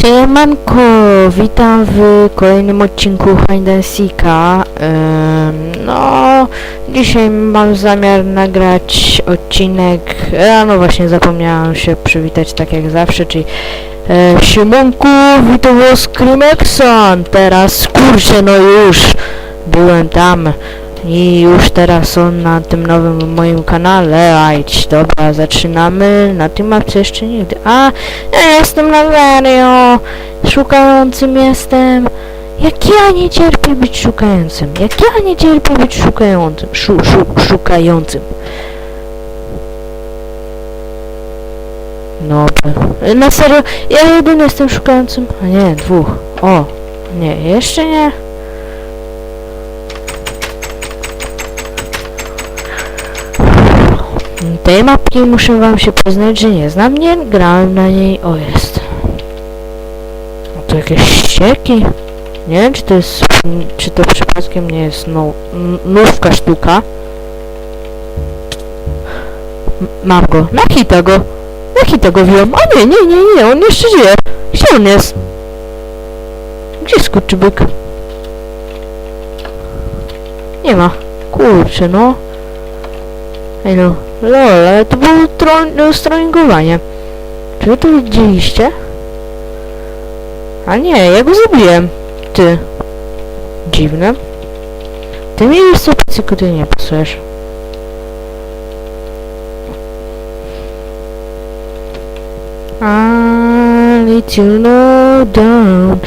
Siemanko, witam w kolejnym odcinku Hide and Seeka. Ym, no, dzisiaj mam zamiar nagrać odcinek, a no właśnie zapomniałem się przywitać tak jak zawsze, czyli e, Siemanku, witam was Screamexon, teraz kurczę no już, byłem tam i już teraz on na tym nowym moim kanale, ajdź, dobra, zaczynamy, na tym mapce jeszcze nigdy, a, ja jestem na serio, szukającym jestem, jak ja nie cierpię być szukającym, jak ja nie cierpię być szukającym, szu, szu, szukającym. E, na serio, ja jedyny jestem szukającym, a nie, dwóch, o, nie, jeszcze nie. Tej mapki muszę wam się przyznać, że nie znam, nie grałem na niej, o jest. To jakieś ścieki? Nie wiem, czy to jest, czy to przypadkiem nie jest no, nówka sztuka. Mam go, na hita go, na hita go wziąłem, a nie, nie, nie, nie, on jeszcze żyje. Gdzie on jest? Gdzie skurczybyk? Nie ma. Kurczę, no. Ej no, lol, ale to było tro- strollingowanie. Czy to widzieliście? A nie, ja go zabiłem. Ty. Dziwne. Ty mi już sobie ty nie pasujesz. I need low down,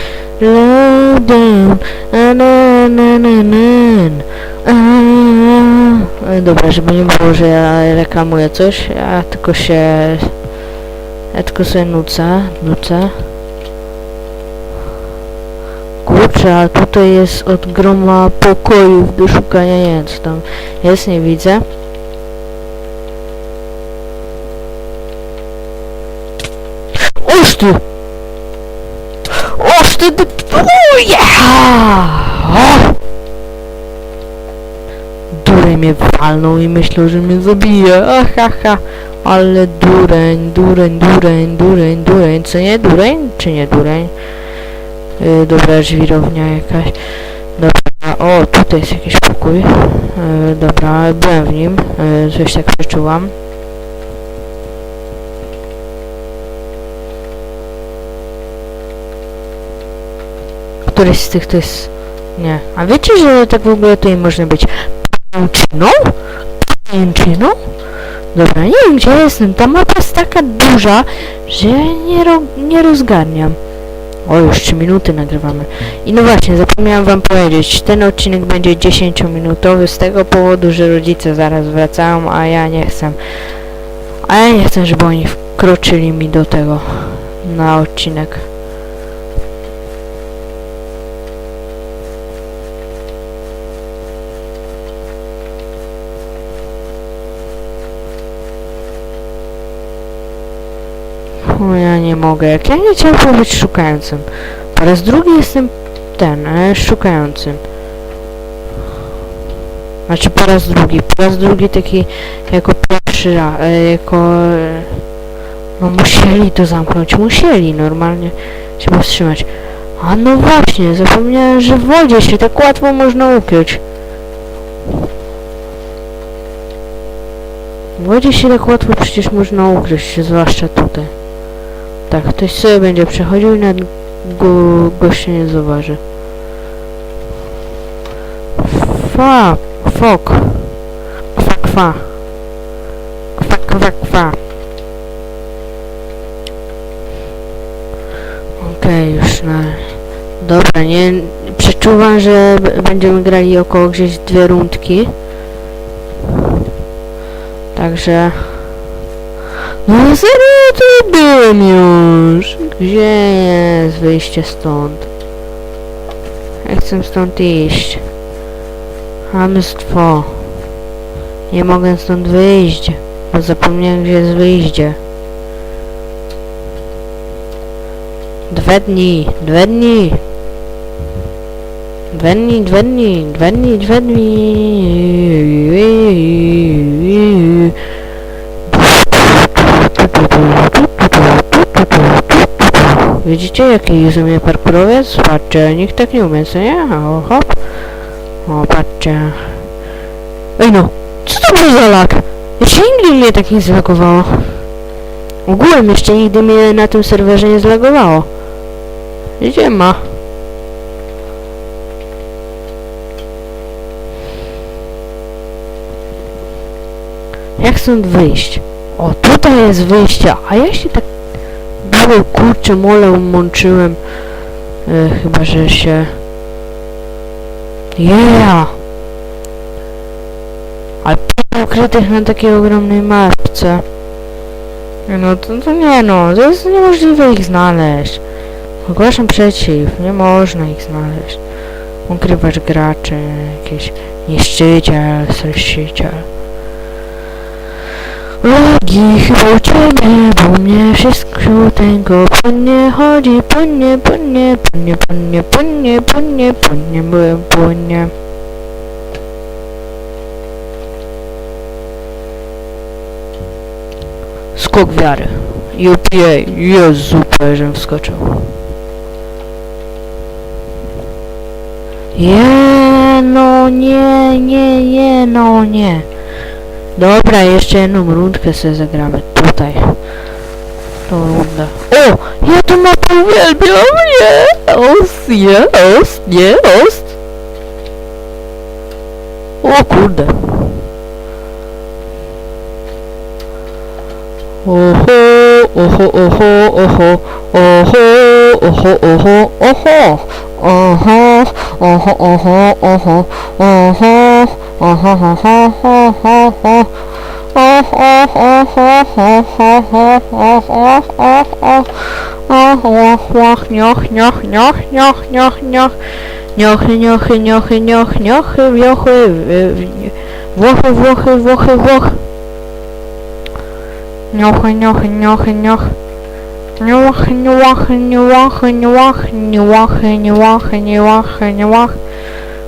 low down, dobra, żeby nie było, że ja reklamuję coś, ja tylko się... Ja tylko sobie nucę, nucę. Kurczę, a tutaj jest od groma pokojów do szukania, nie wiem co tam jest, nie widzę. Oż ty! Oż ty! ty o, yeah! Dureń mnie walnął i myślał, że mnie zabije. Ahaha. Ale dureń, dureń, dureń, dureń, dureń. Co nie dureń? Czy nie dureń? Yy, dobra, żwirownia jakaś. Dobra, o, tutaj jest jakiś pokój. Yy, dobra, byłem w nim. Yy, coś tak przeczułam. Któryś z tych to jest... Nie. A wiecie, że tak w ogóle tutaj można być pajęczyną? Pajęczyną? Dobra, nie wiem gdzie jestem. Ta mapa jest taka duża, że nie, ro nie rozgarniam. O, już 3 minuty nagrywamy. I no właśnie, zapomniałem wam powiedzieć, ten odcinek będzie 10-minutowy z tego powodu, że rodzice zaraz wracają, a ja nie chcę. A ja nie chcę, żeby oni wkroczyli mi do tego na odcinek. O, ja nie mogę. Jak ja nie chciałem być szukającym. Po raz drugi jestem ten, e, szukającym. Znaczy po raz drugi. Po raz drugi taki jako pierwszy raz. E, jako... E, no musieli to zamknąć. Musieli normalnie się powstrzymać. A no właśnie, zapomniałem, że w wodzie się tak łatwo można ukryć. W wodzie się tak łatwo przecież można ukryć, zwłaszcza tutaj. Tak, ktoś sobie będzie przechodził i nad go, nie zauważy. Fa, fok. Kwa, kwa. Kwa, kwa, kwa. Okej, już na... Dobra, nie... Przeczuwam, że będziemy grali około gdzieś dwie rundki. Także... No serio, tu byłem już. Gdzie jest wyjście stąd? Ja chcę stąd iść. Hamstwo. Nie mogę stąd wyjść, bo zapomniałem gdzie jest wyjście. Dwa dni, dwa dni. Dwa dni, dwa dni, dwa dni, dwa dni. Widzicie jaki jest u mnie parkurowiec? Patrzcie, nikt tak nie umie, co nie? O, hop. O, patrzcie. Ej no, co to był za lag? Jeszcze nigdy mnie tak nie zlagowało. Ogółem jeszcze nigdy mnie na tym serwerze nie zlagowało. Gdzie ma? Jak stąd wyjść? O, tutaj jest wyjście, a ja się tak było kurczę mole umączyłem. E, chyba, że się... Yeah! Ale pięć ukrytych na takiej ogromnej mapce. No to, to nie no, to jest niemożliwe ich znaleźć. Ogłaszam przeciw, nie można ich znaleźć. Ukrywać graczy, jakiś niszczyciel, straszyciel. Logi chyba u ciebie, bo mnie wszystko tego płynnie chodzi, płynnie, płynnie, płynnie, płynnie, płynnie, płynnie, płynnie, byłem płynnie. Skok wiary. UPA, Jezu, żem wskoczył. Je, no nie, nie, nie, no nie. Dobra, jeszcze jedną rundkę sobie zagramy tutaj. Tą rundę. O! Ja tu mapę uwielbiam! Nie! Ost, nie! Ost, nie! Ost! O kurde! Oho! Oho, oho, oho! Oho! Oho, oho, oho! Oho! Oho, oho, oho! Oho! Oho, oho, oho, oho! Oh, oh, oh, oh, oh, oh, oh, oh, oh, oh, oh. Oh, och, och, nioch, nioch, nioch, nioch, nioch,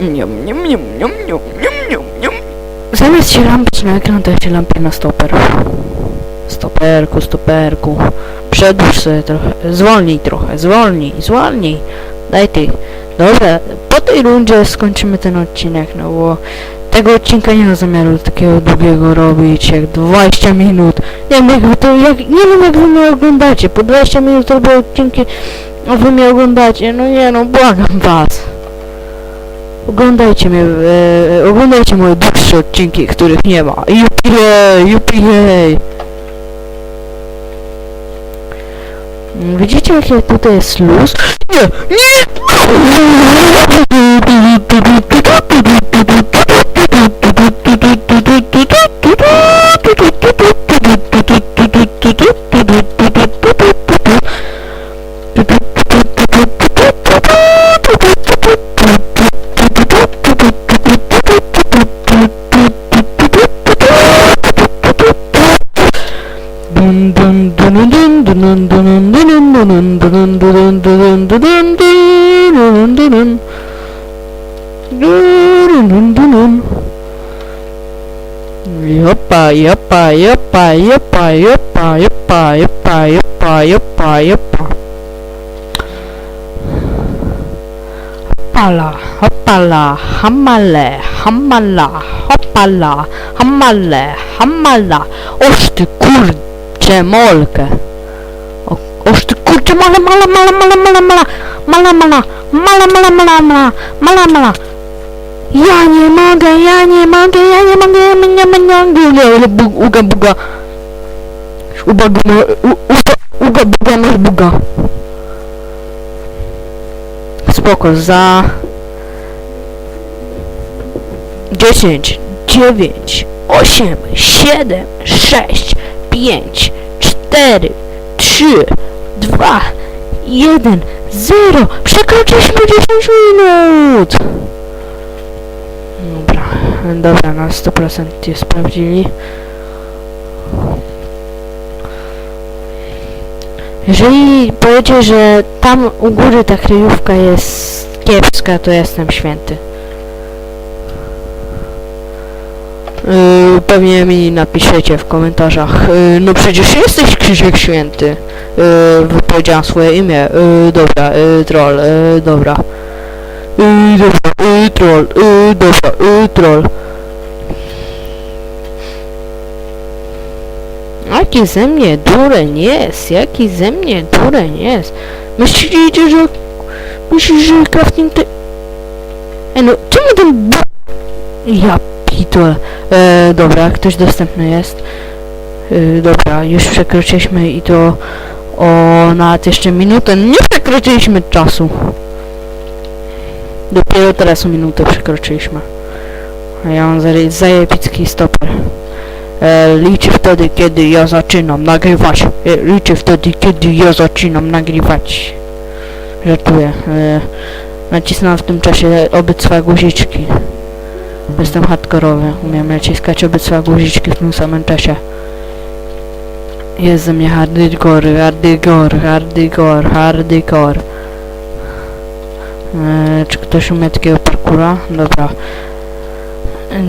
niam, niam, niam, niam, niam, niam, niam. Zamiast się lampić na ekran, to ja się lampię na stoper. Stoperku, stoperku. Przedłuż sobie trochę, zwolnij trochę, zwolnij, zwolnij. Daj ty. Dobra, po tej rundzie skończymy ten odcinek, no bo tego odcinka nie ma zamiaru takiego długiego robić, jak 20 minut. Nie wiem jak to, jak, nie wiem jak wy mnie oglądacie, po 20 minut robię odcinki, a wy mnie oglądacie, no nie no, błagam was. Oglądajcie mnie, e, oglądajcie moje dłuższe odcinki, których nie ma. Jupiej, jupiej. Mm, Widzicie jakie tutaj jest luz? Nie, nie! Dun dun dun. Yoppa yoppa yoppa yoppa yoppa yoppa yoppa yoppa yoppa yoppa. Hoppala, hoppala, hammale, hammala, hoppala, hammale, hammala. Oż ty kurcze molkę. Kurcze mala, mala, mala, mala, mala, mala, mala, mala, mala, mala, mala, mala, mala, mala. Ja nie mogę, ja nie mogę, ja nie mogę, ja nie mogę, uga, buga. Uga, buga, uga, uga, buga, masz buga. Spoko, za... 10, 9, 8, 7, 6, 5, 4, 3, 2, 1, 0! Przekroczyliśmy 10 minut! Dobra, dobra, na 100% je sprawdzili. Jeżeli powiecie, że tam u góry ta kryjówka jest kiepska, to jestem święty. Yy, pewnie mi napiszecie w komentarzach. Yy, no przecież jesteś Krzysiek Święty. Yy, wypowiedziałam swoje imię. Yy, dobra, yy, troll, yy, dobra. Yy, dobra, yy, troll, yy, dobra, yy, troll. Jaki ze mnie dureń jest, jaki ze mnie dureń jest. Myślicie, że... Myślisz, że crafting ty... Ej no, czemu ten. Ja pitole. E, dobra, ktoś dostępny jest. E, dobra, już przekroczyliśmy i to o nawet jeszcze minutę. Nie przekroczyliśmy czasu. Dopiero teraz o minutę przekroczyliśmy. A ja mam zaje- zajebicki stoper. E, liczy wtedy, kiedy ja zaczynam nagrywać. E, liczy wtedy, kiedy ja zaczynam nagrywać. Żartuję. E, nacisnąłem w tym czasie obydwa guziczki. Jestem hardkorowy. Umiem naciskać obydwa guziczki w tym samym czasie. Jest ze mnie hardcore, hardcore, hardcore, hardcore. E, czy ktoś umie takiego parkura? Dobra.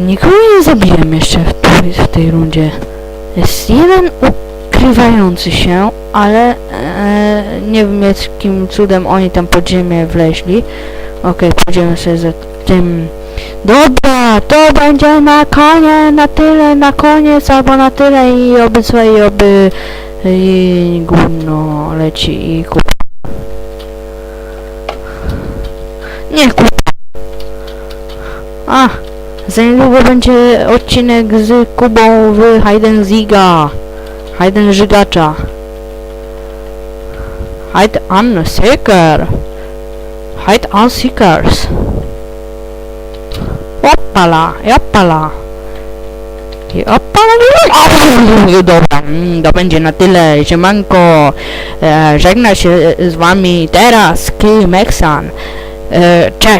Nikogo nie zabiłem jeszcze w, tej- w tej rundzie. Jest jeden ukrywający się, ale e, nie wiem jakim cudem oni tam pod ziemię wleźli. Okej, pójdziemy sobie za tym. Dobra, to będzie na konie, na tyle, na koniec, albo na tyle i oby i oby i gówno leci i kup. Nie kup. A, za niedługo będzie odcinek z Kubą w Hayden Ziga. Hayden Żygacza. Hide on Seeker. Hide on Seekers. Opala, opala. I opala, i dobra, mm, to będzie na tyle, siemanko. E, żegna się z wami teraz Kim Exan. E, cześć.